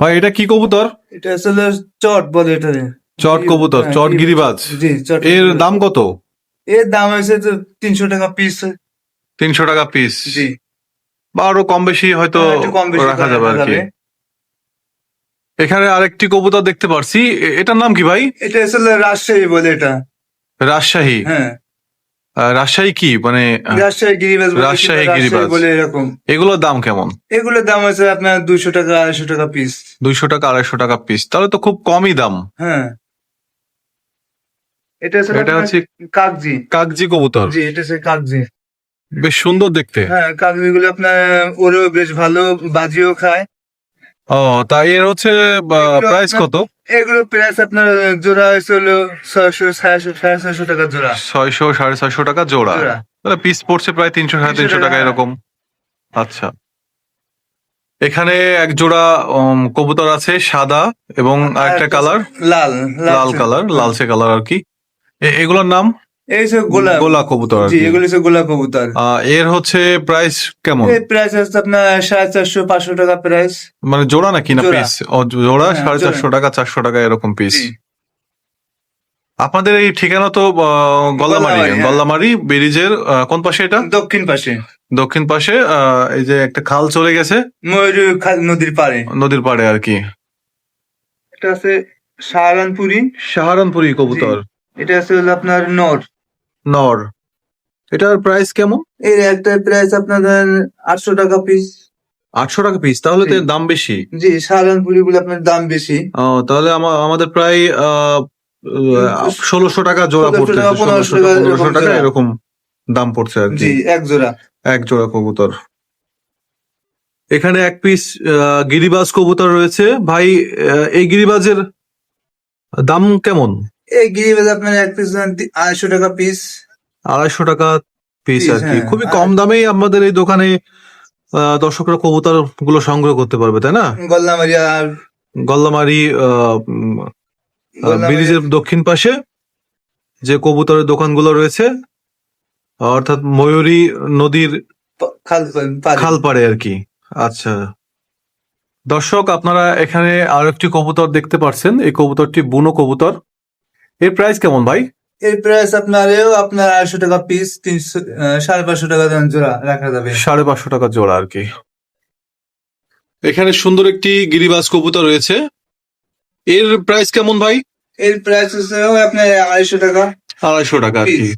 ভাই এটা কি কবুতর? এটা আসলে চট বলে এটা চট কবুতর হ্যাঁ, চট গিরিবাজ। জি এর দাম কত? এর দাম হয়েছে তো তিনশো টাকা পিস তিনশো টাকা পিস জি। বা আরও কম বেশি হয়তো হ্যাঁ, রাখা যাবে আর কি। এখানে আরেকটি কবুতর দেখতে পারছি। এটার নাম কি ভাই? এটা আসলে রাজশাহী বলে এটা। রাজশাহী। হ্যাঁ। রাজশাহী কি? মানে রাজশাহী গিরিবাজ বলে রাজশাহী কিংবা গিরিবাজ। বলে এরকম। এগুলোর দাম কেমন? এগুলোর দাম হচ্ছে আপনার দুশো টাকা আড়াইশো টাকা পিস দুইশো টাকা আড়াইশো টাকা পিস তাহলে তো খুব কমই দাম। হ্যাঁ। এটা হচ্ছে এটা হচ্ছে কাগজি। কাগজি কবুতর। জি এটা হচ্ছে কাগজি। বেশ সুন্দর দেখতে। হ্যাঁ কাগজি গুলো আপনার ওরেও বেশ ভালো বাজিও খায়। ও তা এর হচ্ছে প্রাইস কত? এগুলো প্রাইস আপনার জোড়া হয়েছে হলো ছয়শো সাড়ে ছয়শো টাকা জোড়া। ছয়শো সাড়ে ছয়শো টাকা জোড়া? তাহলে পিস পড়ছে প্রায় তিনশো সাড়ে তিনশো টাকা। এরকম। আচ্ছা। এখানে এক জোড়া কবুতর আছে সাদা এবং আরেকটা কালার লাল লাল কালার লালচে কালার আর কি। এগুলোর নাম? এই গোলা গোলা কবুতর জি এগুলো গোলা কবুতর। এর হচ্ছে প্রাইস কেমন? প্রাইস হচ্ছে আপনার সাড়ে চারশো পাঁচশো টাকা প্রাইস মানে জোড়া নাকি না জোড়া। পিস জোড়া হ্যাঁ, সাড়ে চারশো টাকা চারশো টাকা এরকম পিস আপনাদের এই ঠিকানা তো গল্লামারি গল্লামারি, হ্যাঁ। ব্রিজের কোন পাশে এটা? দক্ষিণ পাশে। দক্ষিণ পাশে এই যে একটা খাল চলে গেছে। নদীর পাড়ে। নদীর পাড়ে আর কি। এটা আছে সাহারানপুরি। সাহারানপুরি কবুতর। এটা আছে হলো আপনার নর। নর। এটার প্রাইস কেমন? এর একটা প্রাইস আপনার আটশো টাকা পিস আটশো টাকা পিস তাহলে তো দাম বেশি। জি সাহারানপুরি গুলো আপনার দাম বেশি। ও, তাহলে আমা- আমাদের প্রায় ষোলোশো টাকা জোড়া 1600 পড়ছে টাকা, 1500 টাকা পনেরোশো এরকম টাকা এরকম দাম পড়ছে আর জি এক জোড়া। এক জোড়া কবুতর। এখানে এক পিস গিরিবাজ কবুতর রয়েছে। ভাই এই গিরিবাজের দাম কেমন? এই গিরিবাজ আপনার এক পিস আড়াইশো টাকা পিস আড়াইশো টাকা পিস আর কি। হ্যাঁ। খুবই কম দামেই আমাদের এই দোকানে দর্শকরা কবুতরগুলো সংগ্রহ করতে পারবে তাই না? গল্লামারি আর গল্লামারি ব্রিজের দক্ষিণ পাশে যে কবুতরের দোকানগুলো রয়েছে অর্থাৎ ময়ূরী নদীর। খাল পাড়ে। আর কি। আচ্ছা। দর্শক আপনারা এখানে আর একটি কবুতর দেখতে পাচ্ছেন এই কবুতরটি বুনো কবুতর। এর প্রাইস কেমন ভাই? এর প্রাইস আপনার আপনার আড়াইশো টাকা পিস তিনশো সাড়ে পাঁচশো টাকা জোড়া রাখা যাবে। সাড়ে পাঁচশো টাকা জোড়া আর কি। এখানে সুন্দর একটি গিরিবাজ কবুতর রয়েছে। এর প্রাইস কেমন ভাই? এর প্রাইস হচ্ছে আপনার আড়াইশো টাকা। আড়াইশো টাকা আর কি।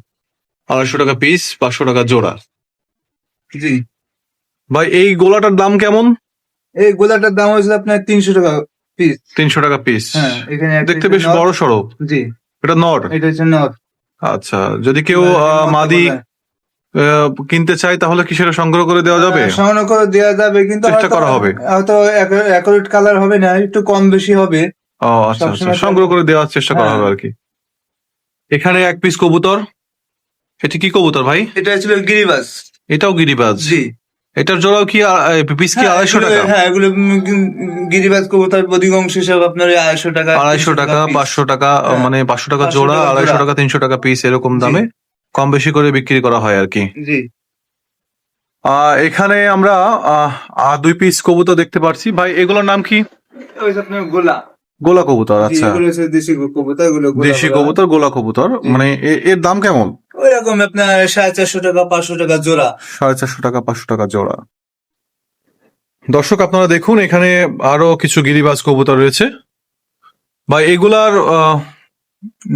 আড়াইশো টাকা পিস পাঁচশো টাকা জোড়া। জি। ভাই এই গোলাটার দাম কেমন? এই গোলাটার দাম হয়েছিল আপনার তিনশো টাকা পিস তিনশো টাকা পিস হ্যাঁ এখানে দেখতে বেশ বড় সড়ো জি। এটা নর? এটা হচ্ছে নর। আচ্ছা যদি কেউ আহ, মাদি কিনতে চায় তাহলে কি সেটা সংগ্রহ করে দেওয়া যাবে? সংগ্রহ করে দেওয়া যাবে কিন্তু চেষ্টা করা হবে। হয়তো অ্যাকুরেট কালার হবে না একটু কম বেশি হবে। ও আচ্ছা আচ্ছা সংগ্রহ করে দেওয়ার চেষ্টা করা হ্যাঁ। হবে আর কি। এখানে এক পিস কবুতর। এটি কি কবুতর ভাই? এটা ছিল গিরিবাস এটাও গিরিবাজ। জি। এটার জোড়াও কি পিস কি হ্যাঁ, আড়াইশো টাকা? হ্যাঁ এগুলো গিরিবাজ কবুতর অধিকাংশ সব আপনার আড়াইশো টাকা আড়াইশো টাকা পাঁচশো টাকা হ্যাঁ। মানে পাঁচশো টাকা জোড়া আড়াইশো টাকা তিনশো টাকা পিস এরকম দামে কম বেশি করে বিক্রি করা হয় আর কি। জি। এখানে আমরা দুই পিস কবুতর দেখতে পারছি। ভাই এগুলোর নাম কি? আপনার গোলা। গোলা কবুতর আচ্ছা। দেশি কবুতর দেশি কবুতর। গোলা কবুতর। মানে এর দাম কেমন? ওই রকম আপনার সাড়ে চারশো টাকা পাঁচশো টাকা জোড়া। সাড়ে চারশো টাকা পাঁচশো টাকা জোড়া। দর্শক আপনারা দেখুন এখানে আরও কিছু গিরিবাজ কবুতর রয়েছে। বা এগুলার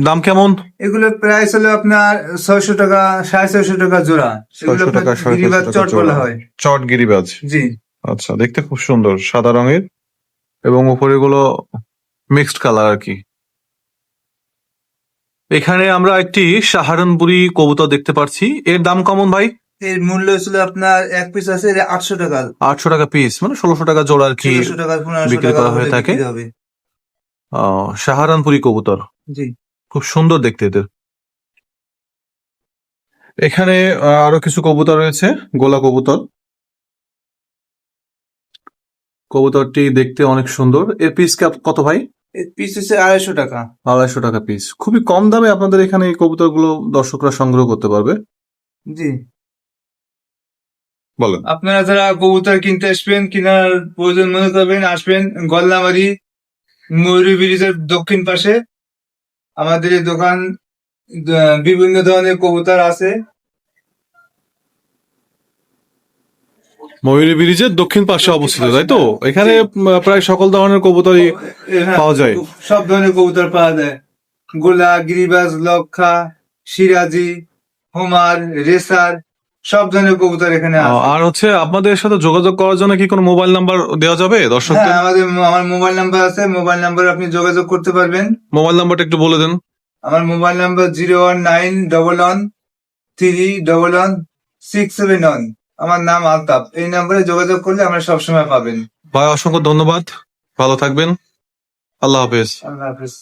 দাম কেমন? এগুলো প্রাইস হলো আপনার ছয়শো টাকা সাড়ে ছয়শো টাকা জোড়া। 600 টাকা, গিরিবাজ চট। বলা হয়। চট গিরিবাজ। জি। আচ্ছা দেখতে খুব সুন্দর সাদা রঙের। এবং উপরে গুলো মিক্সড কালার আর কি। এখানে আমরা একটি সাহারানপুরি কবুতর দেখতে পাচ্ছি। এর দাম কেমন ভাই? এর মূল্য ছিল আপনার এক পিস আছে আটশো টাকা। আটশো টাকা পিস মানে ষোলোশো টাকা জোড়া আর কি বিক্রি করা হয়ে থাকে? আহ, সাহারানপুরি কবুতর। জি। খুব সুন্দর দেখতে এদের। এখানে আরও কিছু কবুতর রয়েছে গোলা কবুতর। কবুতরটি দেখতে অনেক সুন্দর। এর পিস কত ভাই? পিস হচ্ছে আড়াইশো টাকা। আড়াইশো টাকা পিস খুবই কম দামে আপনাদের এখানে এই কবুতরগুলো দর্শকরা সংগ্রহ করতে পারবে। জি। বলেন। আপনারা যারা কবুতর কিনতে আসবেন কেনার প্রয়োজন মনে করবেন আসবেন গল্লামারি ময়ূরী ব্রিজের দক্ষিণ পাশে। আমাদের এই দোকান বিভিন্ন ধরনের কবুতর আছে। ময়ূরী ব্রিজের দক্ষিণ পাশে অবস্থিত তাই তো? এখানে প্রায় সকল ধরনের কবুতরই হ্যাঁ, পাওয়া যায়। সব ধরনের কবুতর পাওয়া যায়। গোলা গিরিবাজ লক্ষা সিরাজি হোমার রেসার সব ধরনের কবুতর এখানে আর হচ্ছে আপনাদের সাথে যোগাযোগ করার জন্য কি কোনো মোবাইল নাম্বার দেওয়া যাবে দর্শকদের? হ্যাঁ আমাদের আমার মোবাইল নাম্বার আছে। মোবাইল নাম্বার আপনি যোগাযোগ করতে পারবেন। মোবাইল নাম্বারটা একটু বলে দেন। আমার mobile number zero one nine double one three double one six seven one. আমার নাম আলতাফ। এই নাম্বারে যোগাযোগ করলে আমরা সবসময় পাবেন। ভাই অসংখ্য ধন্যবাদ। ভালো থাকবেন। আল্লাহ হাফেজ। আল্লাহ হাফিজ।